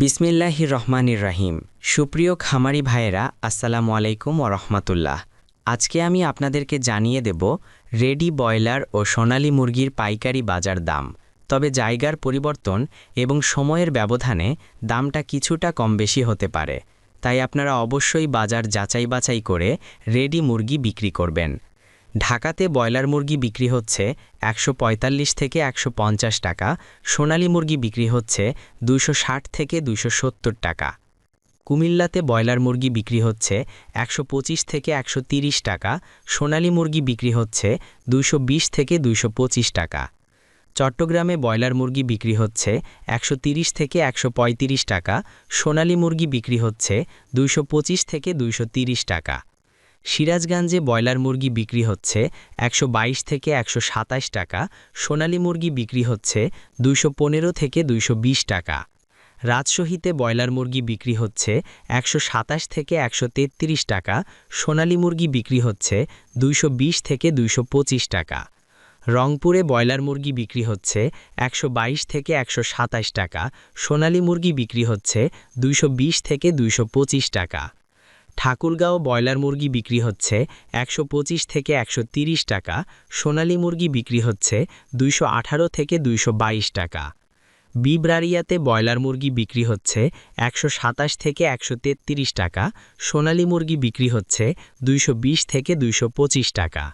বিসমিল্লাহির রহমানির রাহিম। সুপ্রিয় খামারি ভাইয়েরা, আসসালামু আলাইকুম ও রহমাতুল্লাহ। আজকে আমি আপনাদেরকে জানিয়ে দেব রেডি ব্রয়লার ও সোনালী মুরগির পাইকারি বাজার দাম। তবে জায়গার পরিবর্তন এবং সময়ের ব্যবধানে দামটা কিছুটা কম বেশি হতে পারে। তাই আপনারা অবশ্যই বাজার যাচাই বাছাই করে রেডি মুরগি বিক্রি করবেন। ঢাকাতে ব্রয়লার মুরগি বিক্রি হচ্ছে একশো পঁয়তাল্লিশ থেকে একশো পঞ্চাশ টাকা, সোনালী মুরগি বিক্রি হচ্ছে দুশো থেকে দুশো টাকা। কুমিল্লাতে ব্রয়লার মুরগি বিক্রি হচ্ছে একশো পঁচিশ থেকে একশো টাকা, সোনালী মুরগি বিক্রি হচ্ছে দুশো থেকে দুশো টাকা। চট্টগ্রামে ব্রয়লার মুরগি বিক্রি হচ্ছে একশো থেকে একশো পঁয়ত্রিশ টাকা, সোনালী মুরগি বিক্রি হচ্ছে দুশো থেকে দুশো টাকা। সিরাজগঞ্জে ব্রয়লার মুরগি বিক্রি হচ্ছে একশো বাইশ থেকে একশো সাতাশ টাকা, সোনালী মুরগি বিক্রি হচ্ছে দুশো থেকে দুশো টাকা। রাজশাহীতে ব্রয়লার মুরগি বিক্রি হচ্ছে একশো সাতাশ থেকে একশো তেত্রিশ টাকা, সোনালী মুরগি বিক্রি হচ্ছে দুইশো বিশ থেকে দুইশো পঁচিশ টাকা। রংপুরে ব্রয়লার মুরগি বিক্রি হচ্ছে একশো বাইশ থেকে একশো সাতাশ টাকা, সোনালী মুরগি বিক্রি হচ্ছে দুইশো বিশ থেকে দুইশো পঁচিশ টাকা। ঠাকুরগাঁও ব্রয়লার মুরগি বিক্রি হচ্ছে একশো পঁচিশ থেকে একশো টাকা, সোনালী মুরগি বিক্রি হচ্ছে দুইশো আঠারো থেকে দুইশো বাইশ টাকা। বিব্রারিয়াতে ব্রয়লার মুরগি বিক্রি হচ্ছে একশো সাতাশ থেকে একশো তেত্রিশ টাকা, সোনালী মুরগি বিক্রি হচ্ছে দুইশো বিশ থেকে দুইশো পঁচিশ টাকা।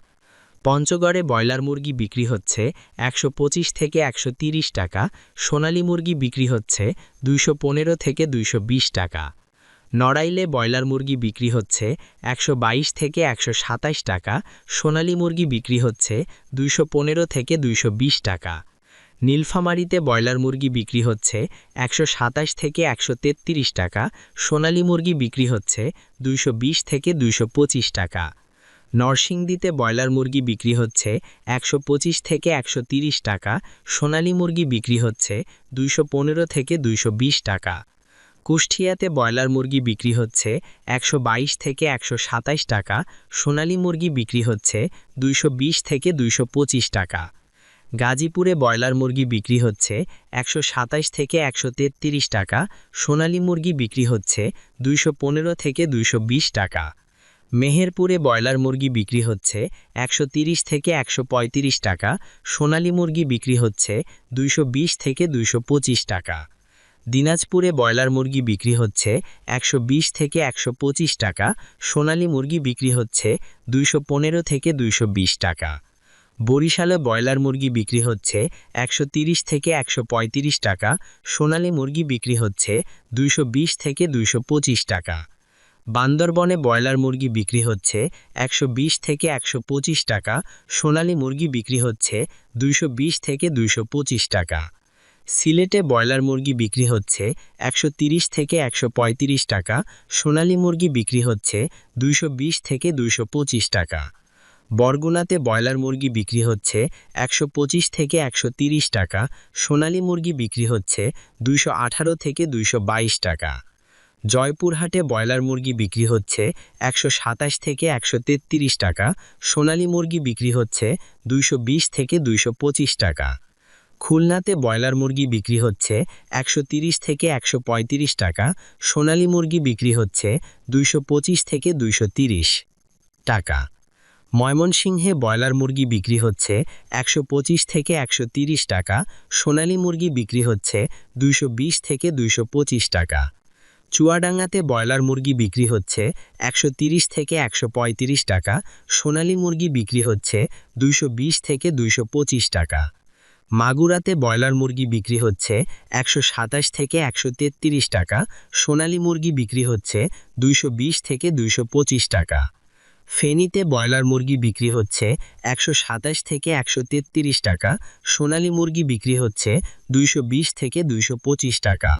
পঞ্চগড়ে ব্রয়লার মুরগি বিক্রি হচ্ছে একশো পঁচিশ থেকে একশো টাকা, সোনালী মুরগি বিক্রি হচ্ছে দুইশো পনেরো থেকে দুইশো বিশ টাকা। নড়াইলে ব্রয়লার মুরগি বিক্রি হচ্ছে একশো বাইশ থেকে একশো সাতাশ টাকা, সোনালী মুরগি বিক্রি হচ্ছে দুইশো পনেরো থেকে দুইশো বিশ টাকা। নীলফামারিতে ব্রয়লার মুরগি বিক্রি হচ্ছে একশো সাতাশ থেকে একশো তেত্রিশ টাকা, সোনালী মুরগি বিক্রি হচ্ছে দুইশো বিশ থেকে দুইশো পঁচিশ টাকা। নরসিংদীতে ব্রয়লার মুরগি বিক্রি হচ্ছে একশো পঁচিশ থেকে একশো টাকা, সোনালী মুরগি বিক্রি হচ্ছে দুইশো পনেরো থেকে দুইশো বিশ টাকা। কুষ্টিয়াতে ব্রয়লার মুরগি বিক্রি হচ্ছে একশো বাইশ থেকে একশো সাতাশ টাকা, সোনালী মুরগি বিক্রি হচ্ছে দুইশো বিশ থেকে দুইশো পঁচিশ টাকা। গাজীপুরে ব্রয়লার মুরগি বিক্রি হচ্ছে একশো সাতাশ থেকে একশো তেত্রিশ টাকা, সোনালী মুরগি বিক্রি হচ্ছে দুইশো পনেরো থেকে দুইশো বিশ টাকা। মেহেরপুরে ব্রয়লার মুরগি বিক্রি হচ্ছে একশো থেকে একশো পঁয়ত্রিশ টাকা, সোনালী মুরগি বিক্রি হচ্ছে দুইশো বিশ থেকে দুইশো পঁচিশ টাকা। দিনাজপুরে ব্রয়লার মুরগি বিক্রি হচ্ছে একশো বিশ থেকে একশো পঁচিশ টাকা, সোনালী মুরগি বিক্রি হচ্ছে দুইশো পনেরো থেকে দুইশো বিশ টাকা। বরিশালে ব্রয়লার মুরগি বিক্রি হচ্ছে একশো থেকে একশো পঁয়ত্রিশ টাকা, সোনালী মুরগি বিক্রি হচ্ছে দুইশো বিশ থেকে দুইশো পঁচিশ টাকা। বান্দরবনে ব্রয়লার মুরগি বিক্রি হচ্ছে একশো বিশ থেকে একশো পঁচিশ টাকা, সোনালী মুরগি বিক্রি হচ্ছে দুইশো বিশ থেকে দুইশো পঁচিশ টাকা। সিলেটে ব্রয়লার মুরগি বিক্রি হচ্ছে একশো থেকে একশো পঁয়ত্রিশ টাকা, সোনালী মুরগি বিক্রি হচ্ছে দুইশো বিশ থেকে দুইশো পঁচিশ টাকা। বরগুনাতে ব্রয়লার মুরগি বিক্রি হচ্ছে একশো পঁচিশ থেকে একশো টাকা, সোনালী মুরগি বিক্রি হচ্ছে দুইশো আঠারো থেকে দুইশো বাইশ টাকা। জয়পুরহাটে ব্রয়লার মুরগি বিক্রি হচ্ছে একশো সাতাশ থেকে একশো তেত্রিশ টাকা, সোনালী মুরগি বিক্রি হচ্ছে দুইশো বিশ থেকে দুইশো পঁচিশ টাকা। খুলনাতে ব্রয়লার মুরগি বিক্রি হচ্ছে একশো থেকে একশো পঁয়ত্রিশ টাকা, সোনালী মুরগি বিক্রি হচ্ছে দুইশো পঁচিশ থেকে দুইশো টাকা। ময়মনসিংহে ব্রয়লার মুরগি বিক্রি হচ্ছে একশো পঁচিশ থেকে একশো টাকা, সোনালী মুরগি বিক্রি হচ্ছে দুইশো বিশ থেকে দুইশো পঁচিশ টাকা। চুয়াডাঙ্গাতে ব্রয়লার মুরগি বিক্রি হচ্ছে একশো থেকে একশো পঁয়ত্রিশ টাকা, সোনালী মুরগি বিক্রি হচ্ছে দুইশো বিশ থেকে দুইশো পঁচিশ টাকা। মাগুরাতে ব্রয়লার মুরগি বিক্রি হচ্ছে একশো সাতাশ থেকে একশো তেত্রিশ টাকা, সোনালী মুরগি বিক্রি হচ্ছে দুইশো বিশ থেকে দুইশো পঁচিশ টাকা। ফেনীতে ব্রয়লার মুরগি বিক্রি হচ্ছে একশো সাতাশ থেকে একশো তেত্রিশ টাকা, সোনালী মুরগি বিক্রি হচ্ছে দুইশো বিশ থেকে দুইশো পঁচিশ টাকা।